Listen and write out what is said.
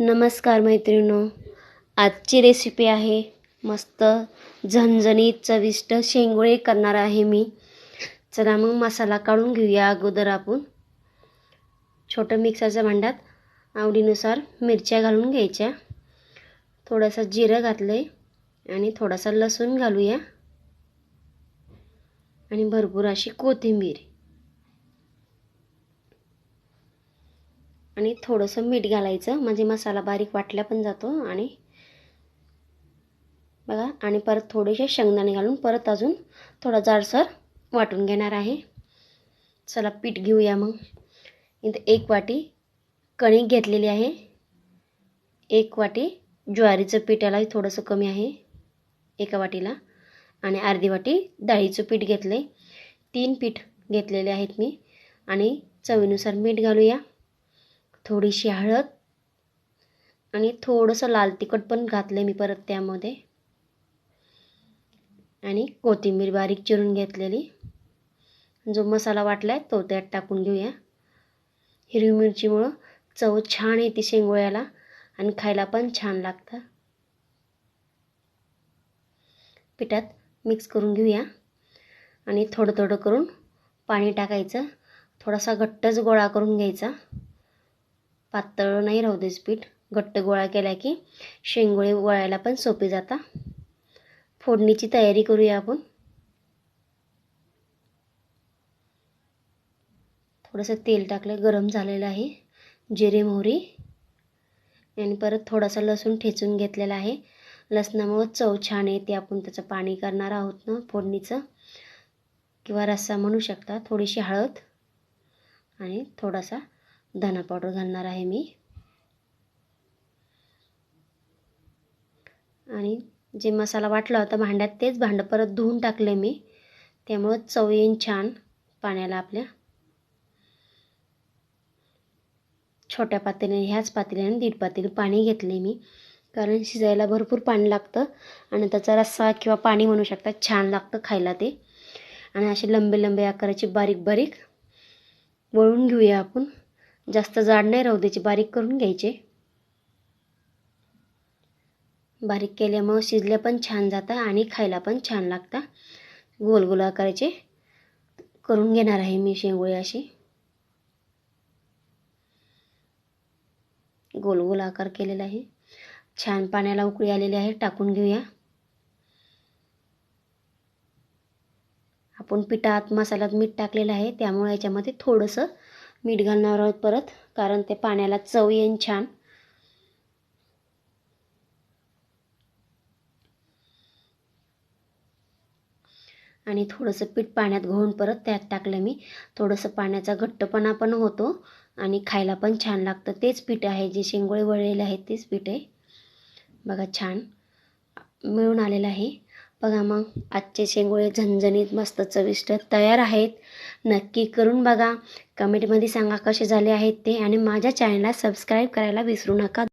नमस्कार मैत्रिणो आजची रेसिपी आहे मस्त झणझणीत चविष्ट शेंगोळे करणार आहे मी. चला मग मसाला काढून घेऊया अगोदर आपण. छोटं मिक्सरच्या भांड्यात आवडीनुसार मिरच्या घालून घ्यायच्या. थोडंसं जिरं घातलं आहे आणि थोडासा लसूण घालूया. आणि भरपूर अशी कोथिंबीर. आणि थोडंसं मीठ घालायचं. म्हणजे मसाला बारीक वाटला पण जातो आणि बघा आणि परत थोडेसे शेंगदाणे घालून परत अजून थोडा जाडसर वाटून घेणार आहे. चला पीठ घेऊया मग. इथं एक वाटी कणिक घेतलेली आहे. एक वाटी ज्वारीचं पीठ यालाही थोडंसं कमी आहे एका वाटीला. आणि अर्धी वाटी डाळीचं पीठ घेतलं आहे तीन पीठ घेतलेले आहेत मी. आणि चवीनुसार मीठ घालूया. थोडीशी हळद आणि थोडंसं लाल तिखट पण घातलं मी परत त्यामध्ये. आणि कोथिंबीर बारीक चिरून घेतलेली. जो मसाला वाटला आहे तो त्यात टाकून घेऊया. हिरवी मिरचीमुळं चव छान येते शेंगोळ्याला आणि खायला पण छान लागतं. पिठात मिक्स करून घेऊया. आणि थोडं थोडं करून पाणी टाकायचं. थोडासा घट्टच गोळा करून घ्यायचा. पातळ नाही राहू देच पीठ. घट्ट गोळा केला की शेंगोळे वळायला पण सोपे जाता. फोडणीची तयारी करूया आपण. थोडंसं तेल टाकलं गरम झालेलं आहे. जिरे मोहरी. आणि परत थोडासा लसूण ठेचून घेतलेला आहे. लसणामुळं चव छान येते. आपण त्याचं पाणी करणार आहोत ना फोडणीचं. किंवा रस्सा म्हणू शकता. थोडीशी हळद आणि थोडासा धना पावडर घालणार आहे मी. आणि जे मसाला वाटला होता भांड्यात तेच भांडं परत धुवून टाकले मी. त्यामुळं चव येईन छान पाण्याला आपल्या. छोट्या पातेल्याने ह्याच पातेल्याने दीड पातेली पाणी घेतले मी. कारण शिजायला भरपूर पाणी लागतं आणि त्याचा रस्सा किंवा पाणी म्हणू शकता छान लागतं खायला ते. आणि असे लंबे लंबे आकाराचे बारीक बारीक वळून घेऊया आपण. जास्त जाड नाही राहू द्यायचे बारीक करून घ्यायचे. बारीक केल्यामुळं शिजल्या पण छान जातं आणि खायला पण छान लागतं. गोल गोल आकाराचे करून घेणार आहे मी शेंगोळे अशी गोल गोल आकार केलेला आहे. छान पाण्याला उकळी आलेली आहे टाकून घेऊया. आपण पिठात मसाल्यात मीठ टाकलेलं आहे त्यामुळे याच्यामध्ये थोडंसं मीठ घालणार आहोत परत कारण ते पाण्याला चव येईन छान. आणि थोडंसं पीठ पाण्यात घोळून परत त्यात टाकलं मी. थोडंसं पाण्याचा घट्टपणा पण होतो आणि खायला पण छान लागतं. तेच पीठ आहे जे शेंगोळे वळलेले आहेत तेच पीठ आहे. बघा छान मिळून आलेलं आहे. बघा मग आजचे शेंगोळे झणझणीत मस्त चविष्ट तयार आहेत. नक्की करून बघा. कमेंटमध्ये सांगा कसे झाले आहेत ते आणि माझ्या चॅनलला सबस्क्राईब करायला विसरू नका.